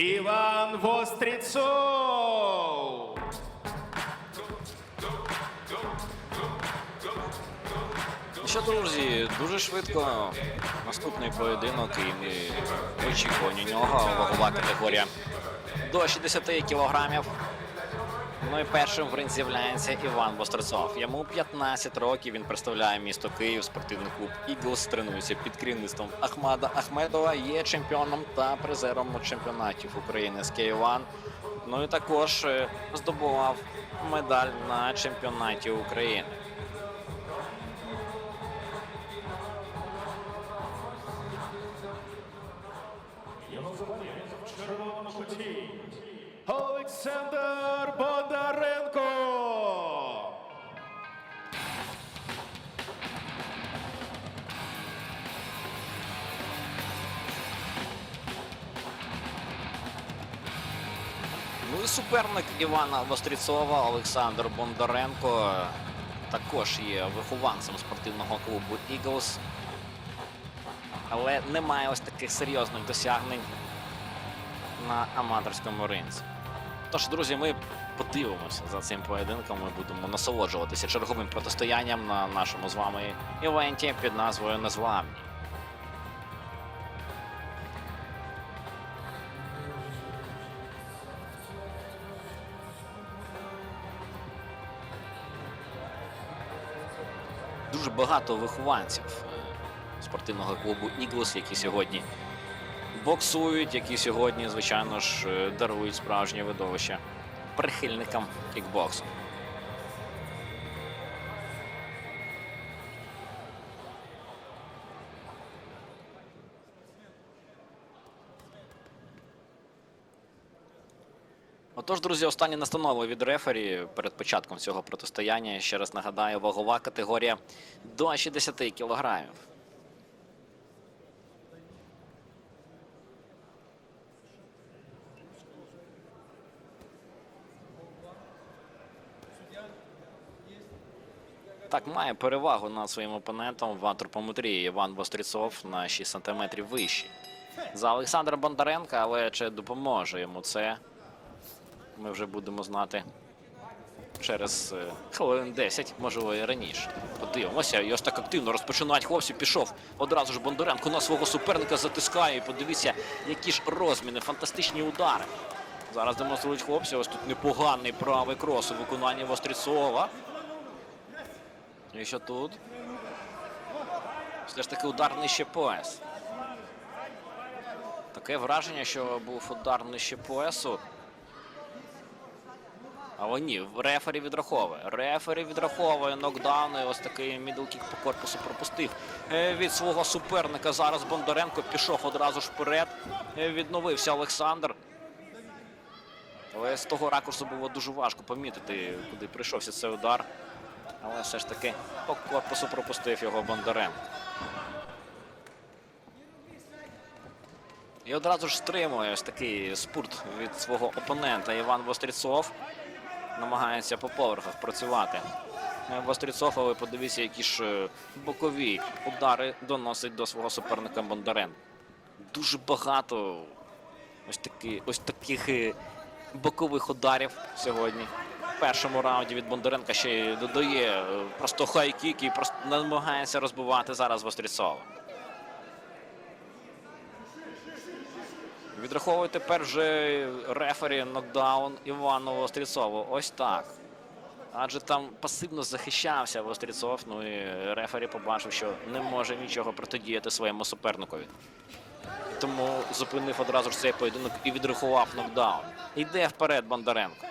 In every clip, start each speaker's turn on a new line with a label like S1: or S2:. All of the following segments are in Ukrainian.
S1: Іван Востріцов.
S2: Ну Що, друзі, дуже швидко наступний поєдинок і ми в нього вагова категорія до 60 кілограмів. Ну і першим в ринг з'являється Іван Вострецов. Йому 15 років. Він представляє місто Київ, спортивний клуб Іглс. Тренується під керівництвом Ахмада Ахмедова. Є чемпіоном та призером чемпіонатів України з Києван. Ну і також е, здобував медаль на чемпіонаті України. Суперник Івана Востріцова Олександр Бондаренко також є вихованцем спортивного клубу Eagles. Але немає ось таких серйозних досягнень на аматорському ринці. Тож, друзі, ми подивимося за цим поєдинком. Ми будемо насолоджуватися черговим протистоянням на нашому з вами івенті під назвою Незламні. Дуже багато вихованців е, спортивного клубу Іглс, які сьогодні боксують, які сьогодні, звичайно ж, е, дарують справжнє видовище прихильникам кікбоксу. Отож, друзі, останні настанови від рефері перед початком цього протистояння. Ще раз нагадаю, вагова категорія до 60 кілограмів. Так, має перевагу над своїм опонентом в антропометрії Іван Востріцов на 6 см вищий. За Олександра Бондаренка, але чи допоможе йому це? Ми вже будемо знати через е, хвилин 10, можливо, і раніше. Подивимося, і ось так активно розпочинають хлопці. Пішов одразу ж Бондаренко на свого суперника затискає. І подивіться, які ж розміни, фантастичні удари. Зараз демонструють хлопці. Ось тут непоганий правий крос у виконанні Востріцова. І що тут? Все ж таки удар нижче пояс. Таке враження, що був удар нижче поясу. Але ні, рефері відраховує. Рефері відраховує нокдаун. І ось такий мідлкік по корпусу пропустив е, від свого суперника. Зараз Бондаренко пішов одразу ж вперед. Е, Відновився Олександр. Але з того ракурсу було дуже важко помітити, куди прийшовся цей удар. Але все ж таки по корпусу пропустив його Бондаренко. І одразу ж стримує ось такий спурт від свого опонента Іван Востріцов. Намагається по поверхах працювати. Е, Востріцов, але подивіться, які ж е, бокові удари доносить до свого суперника Бондаренко. Дуже багато ось, такі, ось таких е, бокових ударів сьогодні. В першому раунді від Бондаренка ще й додає просто хай-кік і просто намагається розбивати зараз Востріцова. Відраховує тепер вже рефері нокдаун Івану Востріцову. Ось так. Адже там пасивно захищався Востріцов. Ну і рефері побачив, що не може нічого протидіяти своєму суперникові. Тому зупинив одразу ж цей поєдинок і відрахував нокдаун. Йде вперед Бондаренко.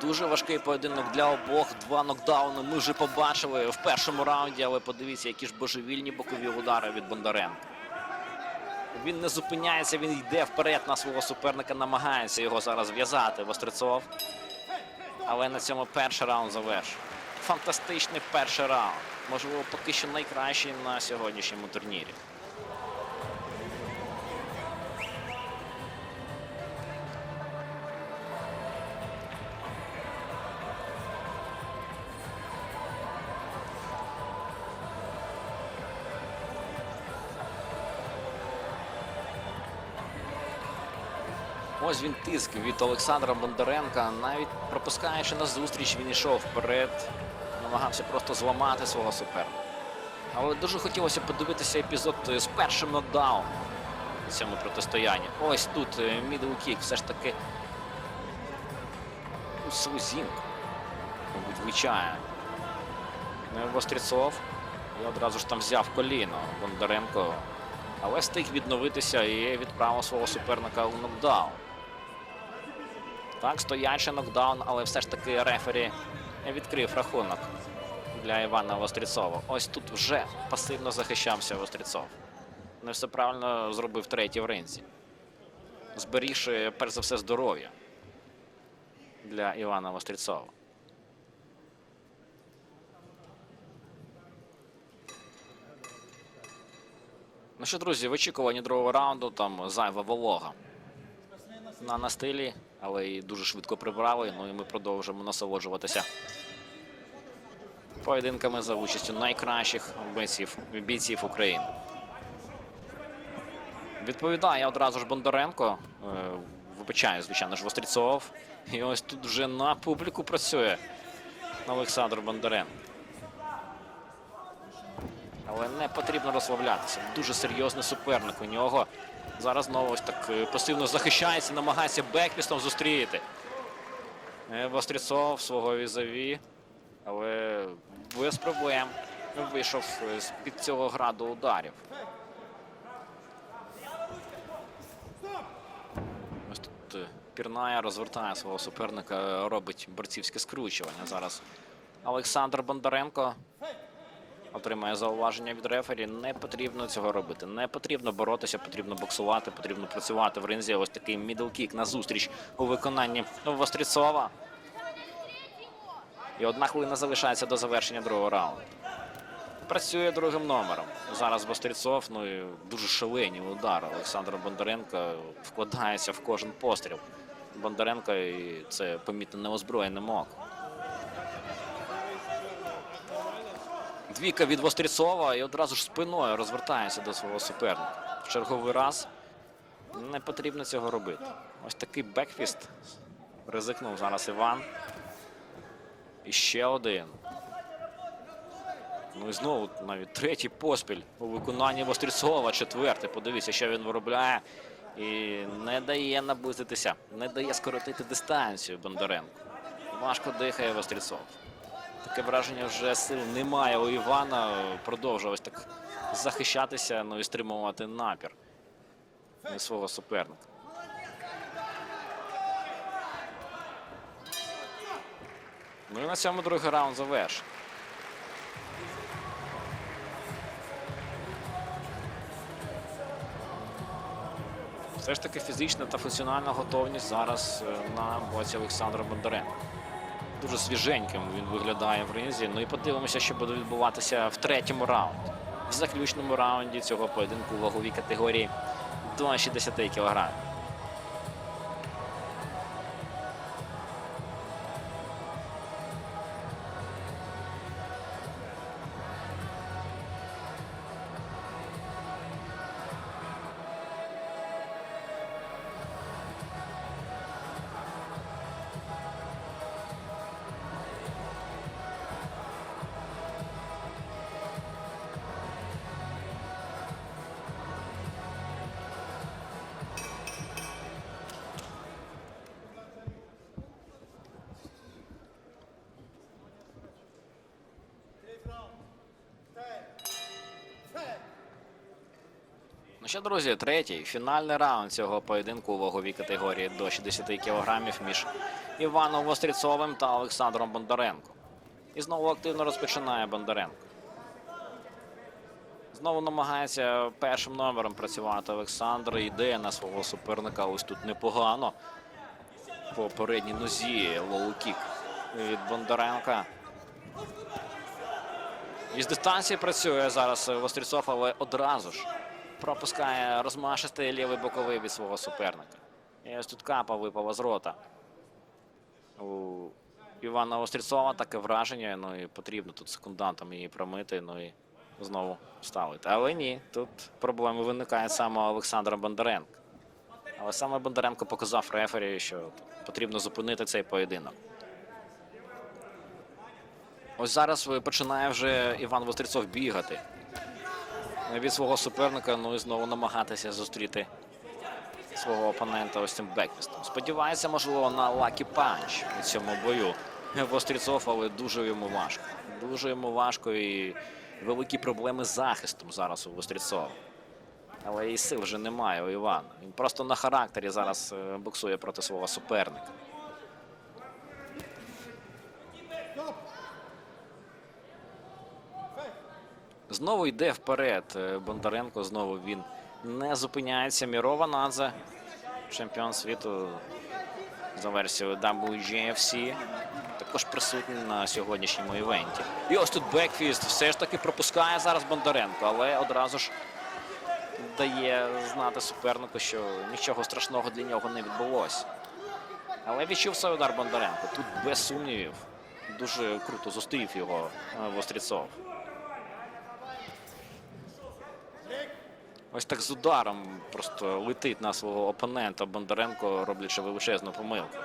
S2: Дуже важкий поєдинок для обох. Два нокдауни ми вже побачили в першому раунді, але подивіться, які ж божевільні бокові удари від Бондаренка. Він не зупиняється, він йде вперед на свого суперника, намагається його зараз в'язати Вострецов. Але на цьому перший раунд завершив. Фантастичний перший раунд. Можливо, поки що найкращий на сьогоднішньому турнірі. Ось він тиск від Олександра Бондаренка. Навіть пропускаючи на зустріч, він йшов вперед, намагався просто зламати свого суперника. Але дуже хотілося подивитися епізод з першим нокдауном у цьому протистоянні. Ось тут мідл кік все ж таки Слузінко, мабуть, влучає. Ну, Востріцов і одразу ж там взяв коліно Бондаренко, але встиг відновитися і відправив свого суперника у нокдаун. Так, стоячий нокдаун, але все ж таки рефері відкрив рахунок для Івана Востріцова. Ось тут вже пасивно захищався Востріцов. Не все правильно зробив третій в ринзі. Зберігши, перш за все, здоров'я для Івана Востріцова. Ну що, друзі, в очікуванні другого раунду там зайва волога на настилі, але і дуже швидко прибрали. Ну і ми продовжимо насолоджуватися поєдинками за участю найкращих бійців, бійців України. Відповідає одразу ж Бондаренко. Е, Вибачаю, звичайно ж, Востріцов. І ось тут вже на публіку працює Олександр Бондаренко. Але не потрібно розслаблятися. Дуже серйозний суперник у нього. Зараз знову ось так е, пасивно захищається, намагається бекпістом зустріти. Е, Востріцов свого візаві. Але без проблем вийшов е, з-під цього граду ударів. Ось тут Пірная розвертає свого суперника, робить борцівське скручування. Зараз Олександр Бондаренко отримає зауваження від рефері. Не потрібно цього робити. Не потрібно боротися, потрібно боксувати, потрібно працювати в ринзі. Ось такий мідл-кік на зустріч у виконанні Востріцова. І одна хвилина залишається до завершення другого раунду. Працює другим номером. Зараз Востріцов, ну і дуже шалені удари. Олександра Бондаренка вкладається в кожен постріл. Бондаренко і це помітно неозброєним оком. Двійка від Востріцова і одразу ж спиною розвертається до свого суперника. В черговий раз не потрібно цього робити. Ось такий бекфіст ризикнув зараз Іван. І ще один. Ну і знову навіть третій поспіль у виконанні Востріцова. Четвертий. Подивіться, що він виробляє. І не дає наблизитися, не дає скоротити дистанцію Бондаренко. Важко дихає Востріцов. Таке враження вже сил немає у Івана. Продовжує ось так захищатися, ну і стримувати напір свого суперника. Ну і на цьому другий раунд завершений. Все ж таки фізична та функціональна готовність зараз е, на боці Олександра Бондаренка. Дуже свіженьким він виглядає в ринзі. Ну і подивимося, що буде відбуватися в третьому раунді. В заключному раунді цього поєдинку ваговій категорії до 60 кг. Що, друзі, третій фінальний раунд цього поєдинку у ваговій категорії до 60 кг між Іваном Востріцовим та Олександром Бондаренко. І знову активно розпочинає Бондаренко. Знову намагається першим номером працювати Олександр. Йде на свого суперника. Ось тут непогано. По передній нозі лоу-кік від Бондаренка. Із дистанції працює зараз Востріцов, але одразу ж пропускає розмашистий лівий боковий від свого суперника. І ось тут капа випала з рота. У Івана Остріцова таке враження. Ну і потрібно тут секундантом її промити. Ну і знову ставити. Але ні, тут проблеми виникають саме Олександра Бондаренка. Але саме Бондаренко показав рефері, що потрібно зупинити цей поєдинок. Ось зараз починає вже Іван Вострецов бігати від свого суперника, ну і знову намагатися зустріти свого опонента ось цим бекфістом. Сподівається, можливо, на лакі панч у цьому бою. Вострецов, але дуже йому важко. Дуже йому важко і великі проблеми з захистом зараз у Вострецова. Але і сил вже немає у Івана. Він просто на характері зараз е, боксує проти свого суперника. Знову йде вперед е, Бондаренко. Знову він не зупиняється. Мірова Надзе, чемпіон світу за версією WGFC. Також присутній на сьогоднішньому івенті. І ось тут Бекфіст все ж таки пропускає зараз Бондаренко, але одразу ж дає знати супернику, що нічого страшного для нього не відбулося. Але відчув свій удар Бондаренко. Тут без сумнівів. Дуже круто зустрів його е, Ось так з ударом просто летить на свого опонента Бондаренко, роблячи величезну помилку.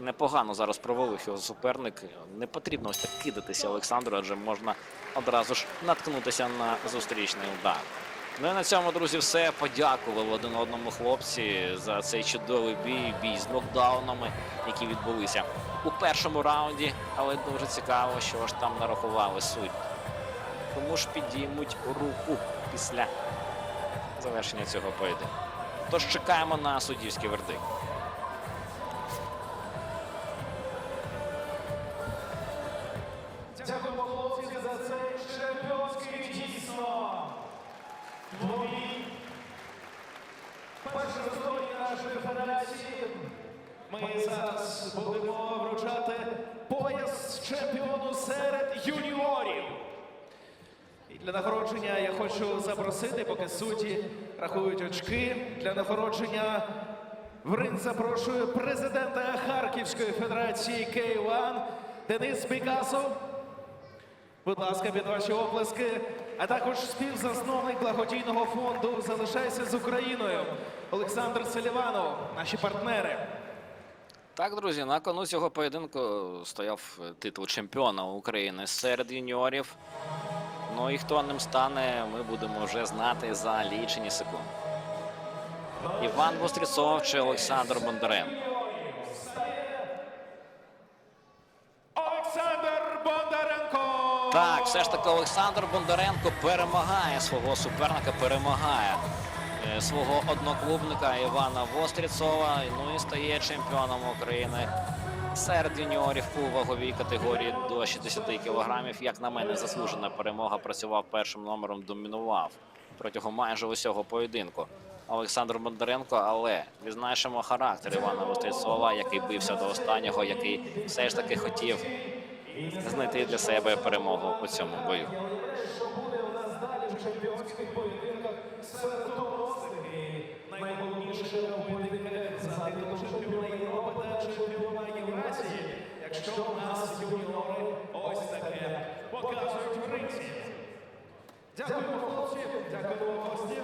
S2: Непогано зараз провалив його суперник. Не потрібно ось так кидатися Олександру, адже можна одразу ж наткнутися на зустрічний удар. Ну і на цьому, друзі, все. Подякували один одному хлопці за цей чудовий бій, бій з нокдаунами, які відбулися у першому раунді. Але дуже цікаво, що ж там нарахували судді. Кому ж підіймуть руку після завершення цього поєдинку. Тож чекаємо на суддівський вердикт.
S1: Дякуємо, хлопці, за цей чемпіонський дійсно. Двобій. Перший в нашої федерації. Ми зараз будемо вручати пояс чемпіону серед юніорів. Для нагородження я хочу запросити, поки судді рахують очки. Для нагородження в ринг запрошую президента Харківської федерації К1 Денис Пікасов. Будь ласка, під ваші оплески, а також співзасновник благодійного фонду Залишайся з Україною Олександр Селіванов, наші партнери.
S2: Так, друзі, на кону цього поєдинку стояв титул чемпіона України серед юніорів. Ну і хто ним стане, ми будемо вже знати за лічені секунди. Іван Вострецов чи Олександр Бондаренко.
S1: Олександр Бондаренко!
S2: Так, все ж таки Олександр Бондаренко перемагає свого суперника, перемагає е, свого одноклубника Івана Востріцова. Ну і стає чемпіоном України серед юніорів у ваговій категорії до 60 кілограмів. Як на мене, заслужена перемога. Працював першим номером, домінував протягом майже усього поєдинку. Олександр Бондаренко, але відзначимо характер Івана Востріцова, який бився до останнього, який все ж таки хотів знайти для себе перемогу у цьому бою.
S1: Буде у поєдинках найголовніше за титул чемпіона Європи. Якщо у нас юніори ось таке показують в ринці. Дякуємо, хлопці, дякуємо гості.